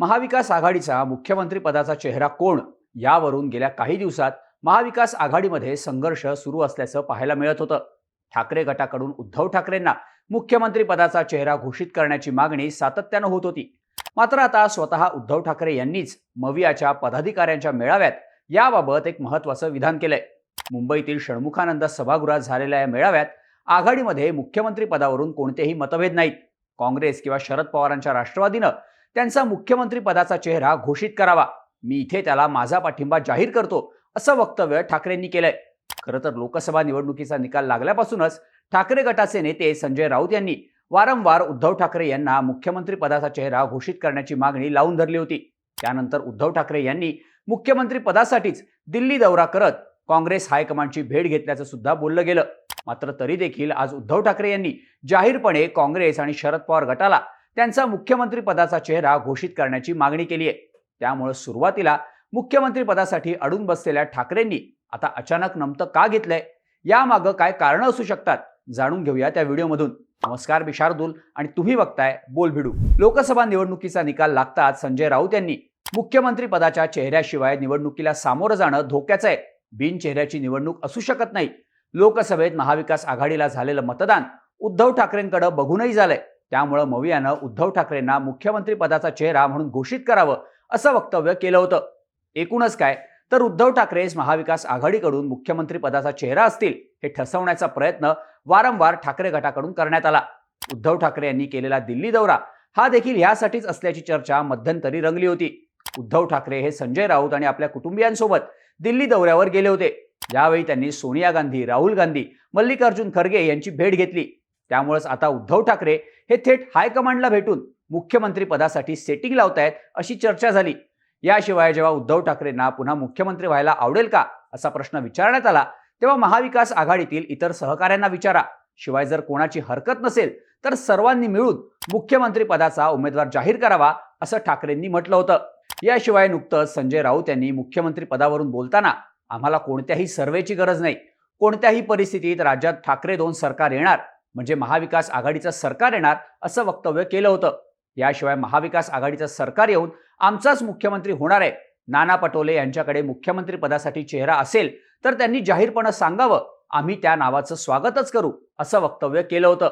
महाविकास आघाडीचा मुख्यमंत्री पदाचा चेहरा कोण? यावरून गेल्या काही दिवसात महाविकास आघाडीमध्ये संघर्ष सुरू असल्याचं पाहायला मिळत होतं. ठाकरे गटाकडून उद्धव ठाकरेंना मुख्यमंत्री पदाचा चेहरा घोषित करण्याची मागणी सातत्यानं होत होती. मात्र आता स्वतः उद्धव ठाकरे यांनीच मवियाच्या पदाधिकाऱ्यांच्या मेळाव्यात याबाबत एक महत्वाचं विधान केलंय. मुंबईतील षण्मुखानंद सभागृहात झालेल्या या मेळाव्यात आघाडीमध्ये मुख्यमंत्री पदावरून कोणतेही मतभेद नाहीत. काँग्रेस किंवा शरद पवारांच्या राष्ट्रवादीनं त्यांचा मुख्यमंत्री पदाचा चेहरा घोषित करावा. मी इथे त्याला माझा पाठिंबा जाहीर करतो असं वक्तव्य ठाकरेंनी केलंय. खरं तर लोकसभा निवडणुकीचा निकाल लागल्यापासूनच ठाकरे गटाचे नेते संजय राऊत यांनी वारंवार उद्धव ठाकरे यांना मुख्यमंत्री पदाचा चेहरा घोषित करण्याची मागणी लावून धरली होती. त्यानंतर उद्धव ठाकरे यांनी मुख्यमंत्री पदासाठीच दिल्ली दौरा करत काँग्रेस हायकमांडची भेट घेतल्याचं सुद्धा बोललं गेलं. मात्र तरी देखील आज उद्धव ठाकरे यांनी जाहीरपणे काँग्रेस आणि शरद पवार गटाला त्यांचा मुख्यमंत्री पदाचा चेहरा घोषित करण्याची मागणी केली आहे. त्यामुळे सुरुवातीला मुख्यमंत्री पदासाठी अडून बसलेल्या ठाकरेंनी आता अचानक नमतं का घेतलंय? यामागं काय कारणं असू शकतात? जाणून घेऊया त्या व्हिडिओमधून. नमस्कार मी शार्दूल आणि तुम्ही बघताय बोल भिडू. लोकसभा निवडणुकीचा निकाल लागताच संजय राऊत यांनी मुख्यमंत्री पदाच्या चेहऱ्याशिवाय निवडणुकीला सामोरं जाणं धोक्याचं आहे. बिन चेहऱ्याची निवडणूक असू शकत नाही. लोकसभेत महाविकास आघाडीला झालेलं मतदान उद्धव ठाकरेंकडे बघूनही झालंय. त्यामुळं मवियानं उद्धव ठाकरेंना मुख्यमंत्री पदाचा चेहरा म्हणून घोषित करावं असं वक्तव्य केलं होतं. एकूणच काय? तर उद्धव ठाकरेच महाविकास आघाडीकडून मुख्यमंत्री पदाचा चेहरा असतील हे ठसवण्याचा प्रयत्न वारंवार ठाकरे गटाकडून करण्यात आला. उद्धव ठाकरे यांनी केलेला दिल्ली दौरा हा देखील यासाठीच असल्याची चर्चा मध्यंतरी रंगली होती. उद्धव ठाकरे हे संजय राऊत आणि आपल्या कुटुंबियांसोबत दिल्ली दौऱ्यावर गेले होते. यावेळी त्यांनी सोनिया गांधी राहुल गांधी मल्लिकार्जुन खरगे यांची भेट घेतली. त्यामुळेच आता उद्धव ठाकरे हे थेट हायकमांडला भेटून मुख्यमंत्री पदासाठी सेटिंग लावतायत अशी चर्चा झाली. याशिवाय जेव्हा उद्धव ठाकरेंना पुन्हा मुख्यमंत्री व्हायला आवडेल का असा प्रश्न विचारण्यात आला तेव्हा महाविकास आघाडीतील इतर सहकाऱ्यांना विचारा. शिवाय जर कोणाची हरकत नसेल तर सर्वांनी मिळून मुख्यमंत्री पदाचा उमेदवार जाहीर करावा असं ठाकरेंनी म्हटलं होतं. याशिवाय नुकतंच संजय राऊत यांनी मुख्यमंत्री पदावरून बोलताना आम्हाला कोणत्याही सर्वेची गरज नाही. कोणत्याही परिस्थितीत राज्यात ठाकरे दोन सरकार येणार म्हणजे महाविकास आघाडीचं सरकार येणार असं वक्तव्य केलं होतं. याशिवाय महाविकास आघाडीचं सरकार येऊन आमचाच मुख्यमंत्री होणार आहे. नाना पटोले यांच्याकडे मुख्यमंत्री पदासाठी चेहरा असेल तर त्यांनी जाहीरपणे सांगावं. आम्ही त्या नावाचं स्वागतच करू असं वक्तव्य केलं होतं.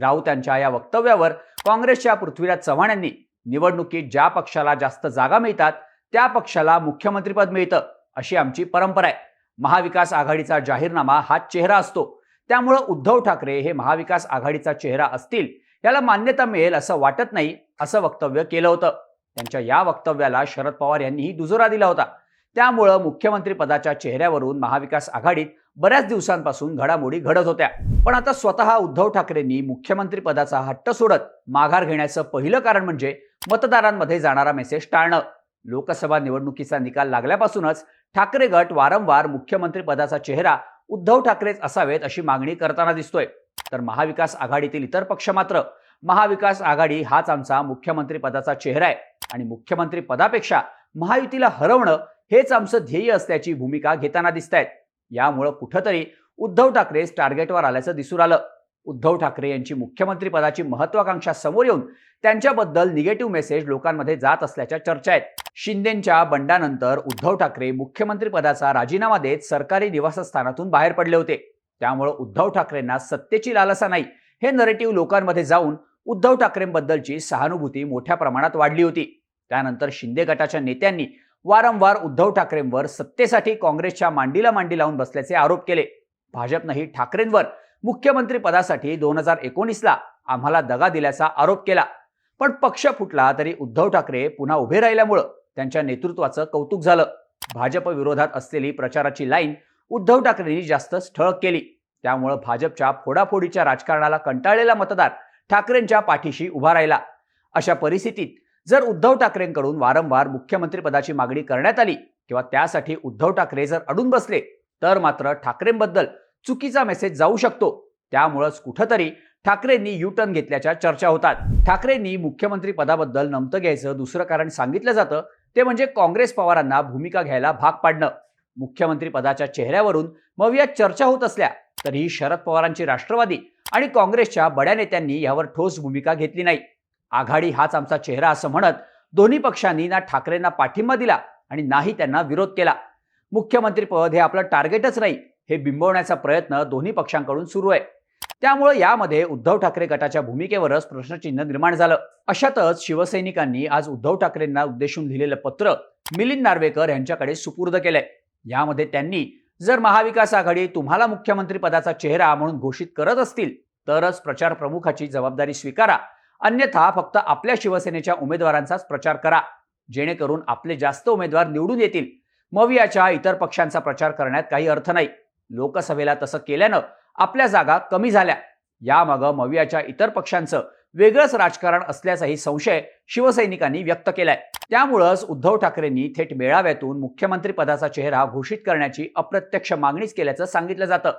राऊत यांच्या या वक्तव्यावर काँग्रेसच्या पृथ्वीराज चव्हाण यांनी निवडणुकीत ज्या पक्षाला जास्त जागा मिळतात त्या पक्षाला मुख्यमंत्रीपद मिळतं अशी आमची परंपरा आहे. महाविकास आघाडीचा जाहीरनामा हा चेहरा असतो. त्यामुळं उद्धव ठाकरे हे महाविकास आघाडीचा चेहरा असतील याला मान्यता मिळेल असं वाटत नाही असं वक्तव्य केलं होतं. त्यांच्या या वक्तव्याला शरद पवार यांनीही दुजोरा दिला होता. त्यामुळं मुख्यमंत्री पदाच्या चेहऱ्यावरून महाविकास आघाडीत बऱ्याच दिवसांपासून घडामोडी घडत होत्या. पण आता स्वतः उद्धव ठाकरेंनी मुख्यमंत्री पदाचा हट्ट सोडत माघार घेण्याचं पहिलं कारण म्हणजे मतदारांमध्ये जाणारा मेसेज टाळणं. लोकसभा निवडणुकीचा निकाल लागल्यापासूनच ठाकरे गट वारंवार मुख्यमंत्री पदाचा चेहरा उद्धव ठाकरेच असावेत अशी मागणी करताना दिसतोय. तर महाविकास आघाडीतील इतर पक्ष मात्र महाविकास आघाडी हाच आमचा मुख्यमंत्री पदाचा चेहरा आहे. आणि मुख्यमंत्री पदापेक्षा महायुतीला हरवणं हेच आमचं ध्येय असल्याची भूमिका घेताना दिसत आहेत यामुळं कुठंतरी उद्धव ठाकरे टार्गेटवर आल्याचं दिसून आलं. उद्धव ठाकरे यांची मुख्यमंत्री पदाची महत्वाकांक्षा समोर येऊन त्यांच्याबद्दल निगेटिव्ह मेसेज लोकांमध्ये जात असल्याच्या चर्चा आहेत. शिंदेच्या बंडानंतर उद्धव ठाकरे मुख्यमंत्री पदाचा राजीनामा देत सरकारी निवासस्थानातून बाहेर पडले होते. त्यामुळे उद्धव ठाकरेंना सत्तेची लालसा नाही. हे नरेटिव्ह लोकांमध्ये जाऊन उद्धव ठाकरेंबद्दलची सहानुभूती मोठ्या प्रमाणात वाढली होती. त्यानंतर शिंदे गटाच्या नेत्यांनी वारंवार उद्धव ठाकरेंवर सत्तेसाठी काँग्रेसच्या मांडीला मांडी लावून बसल्याचे आरोप केले. भाजपनंही ठाकरेंवर मुख्यमंत्री पदासाठी दोन हजार एकोणीसला आम्हाला दगा दिल्याचा आरोप केला. पण पक्ष फुटला तरी उद्धव ठाकरे पुन्हा उभे राहिल्यामुळं त्यांच्या नेतृत्वाचं कौतुक झालं. भाजप विरोधात असलेली प्रचाराची लाईन उद्धव ठाकरेंनी जास्तच ठळक केली. त्यामुळं भाजपच्या फोडाफोडीच्या राजकारणाला कंटाळलेला मतदार ठाकरेंच्या पाठीशी उभा राहिला. अशा परिस्थितीत जर उद्धव ठाकरेंकडून वारंवार मुख्यमंत्रीपदाची मागणी करण्यात आली किंवा त्यासाठी उद्धव ठाकरे जर अडून बसले तर मात्र ठाकरेंबद्दल चुकीचा मेसेज जाऊ शकतो. त्यामुळंच कुठंतरी ठाकरेंनी यू टर्न घेतल्याच्या चर्चा होतात. ठाकरेंनी मुख्यमंत्री पदाबद्दल नमतं घ्यायचं दुसरं कारण सांगितलं जातं ते म्हणजे काँग्रेस पवारांना भूमिका घ्यायला भाग पाडणं. मुख्यमंत्री पदाच्या चेहऱ्यावरून मवियात चर्चा होत असल्या तरीही शरद पवारांची राष्ट्रवादी आणि काँग्रेसच्या बड्या नेत्यांनी यावर ठोस भूमिका घेतली नाही. आघाडी हाच आमचा चेहरा असं म्हणत दोन्ही पक्षांनी ना ठाकरेंना पाठिंबा दिला आणि नाही त्यांना विरोध केला. मुख्यमंत्रीपद हे आपलं टार्गेटच नाही. हे बिंबवण्याचा प्रयत्न दोन्ही पक्षांकडून सुरू आहे. त्यामुळे यामध्ये उद्धव ठाकरे गटाच्या भूमिकेवरच प्रश्नचिन्ह निर्माण झालं. अशातच शिवसैनिकांनी आज उद्धव ठाकरेंना उद्देशून लिहिलेलं पत्र मिलिंद नार्वेकर यांच्याकडे सुपूर्द केलंय. यामध्ये त्यांनी जर महाविकास आघाडी तुम्हाला मुख्यमंत्री पदाचा चेहरा म्हणून घोषित करत असतील तरच प्रचार प्रमुखाची जबाबदारी स्वीकारा. अन्यथा फक्त आपल्या शिवसेनेच्या उमेदवारांचाच प्रचार करा. जेणेकरून आपले जास्त उमेदवार निवडून येतील. मवियाच्या इतर पक्षांचा प्रचार करण्यात काही अर्थ नाही. लोकसभेला तसं केल्यानं आपल्या जागा कमी झाल्या. यामागं मवियाच्या इतर पक्षांचं वेगळंच राजकारण असल्याचाही संशय शिवसैनिकांनी व्यक्त केलाय. त्यामुळंच उद्धव ठाकरेंनी थेट मेळाव्यातून मुख्यमंत्री पदाचा चेहरा घोषित करण्याची अप्रत्यक्ष मागणीच केल्याचं सांगितलं जातं.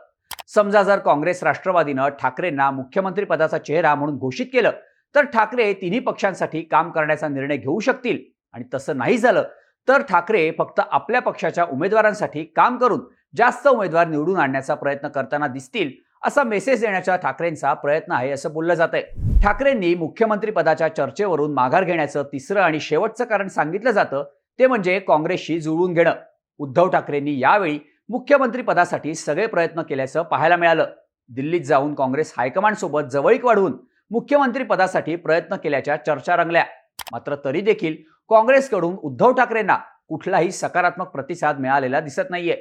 समजा जर काँग्रेस राष्ट्रवादीनं ठाकरेंना मुख्यमंत्री पदाचा चेहरा म्हणून घोषित केलं तर ठाकरे तिन्ही पक्षांसाठी काम करण्याचा निर्णय घेऊ शकतील. आणि तसं नाही झालं तर ठाकरे फक्त आपल्या पक्षाच्या उमेदवारांसाठी काम करून जास्त उमेदवार निवडून आणण्याचा प्रयत्न करताना दिसतील असा मेसेज देण्याचा ठाकरेंचा प्रयत्न आहे असं बोललं जात आहे ठाकरेंनी मुख्यमंत्री पदाच्या चर्चेवरून माघार घेण्याचं तिसरं आणि शेवटचं कारण सांगितलं जातं ते म्हणजे काँग्रेसशी जुळवून घेणं. उद्धव ठाकरेंनी यावेळी मुख्यमंत्री पदासाठी सगळे प्रयत्न केल्याचं पाहायला मिळालं. दिल्लीत जाऊन काँग्रेस हायकमांडसोबत जवळीक वाढवून मुख्यमंत्री पदासाठी प्रयत्न केल्याच्या चर्चा रंगल्या. मात्र तरी देखील काँग्रेसकडून उद्धव ठाकरेंना कुठलाही सकारात्मक प्रतिसाद मिळालेला दिसत नाहीये.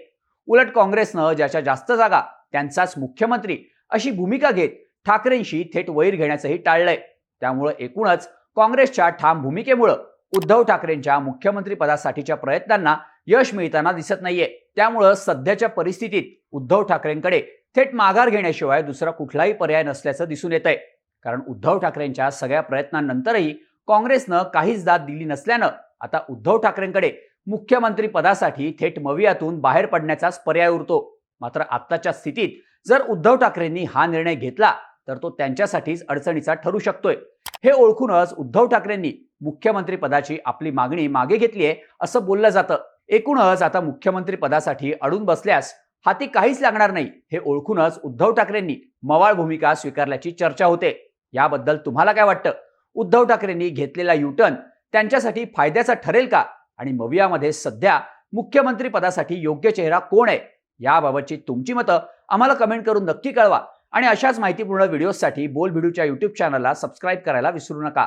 उलट काँग्रेसनं ज्याच्या जास्त जागा त्यांचाच मुख्यमंत्री अशी भूमिका घेत ठाकरेंशी थेट वैर घेण्याचंही टाळलंय. त्यामुळं एकूणच काँग्रेसच्या ठाम भूमिकेमुळं उद्धव ठाकरेंच्या मुख्यमंत्री पदासाठीच्या प्रयत्नांना यश मिळताना दिसत नाहीये. त्यामुळं सध्याच्या परिस्थितीत उद्धव ठाकरेंकडे थेट माघार घेण्याशिवाय दुसरा कुठलाही पर्याय नसल्याचं दिसून येत आहे कारण उद्धव ठाकरेंच्या सगळ्या प्रयत्नांनंतरही काँग्रेसनं काहीच दाद दिली नसल्यानं आता उद्धव ठाकरेंकडे मुख्यमंत्री पदासाठी थेट मवियातून बाहेर पडण्याचाच पर्याय उरतो. मात्र आत्ताच्या स्थितीत जर उद्धव ठाकरेंनी हा निर्णय घेतला तर तो त्यांच्यासाठीच अडचणीचा ठरू शकतोय. हे ओळखूनच उद्धव ठाकरेंनी मुख्यमंत्री पदाची आपली मागणी मागे घेतली आहे असं बोललं जातं. एकूणच आता मुख्यमंत्री पदासाठी अडून बसल्यास हाती काहीच लागणार नाही हे ओळखूनच उद्धव ठाकरेंनी मवाळ भूमिका स्वीकारल्याची चर्चा होते. याबद्दल तुम्हाला काय वाटतं? उद्धव ठाकरेंनी घेतलेला युटर्न त्यांच्यासाठी फायद्याचा ठरेल का? आणि मवियामध्ये सध्या मुख्यमंत्री पदासाठी योग्य चेहरा कोण आहे? याबाबतची तुमची मतं आम्हाला कमेंट करून नक्की कळवा. आणि अशाच माहितीपूर्ण व्हिडिओसाठी बोल भिडूच्या युट्यूब चॅनलला सबस्क्राईब करायला विसरू नका.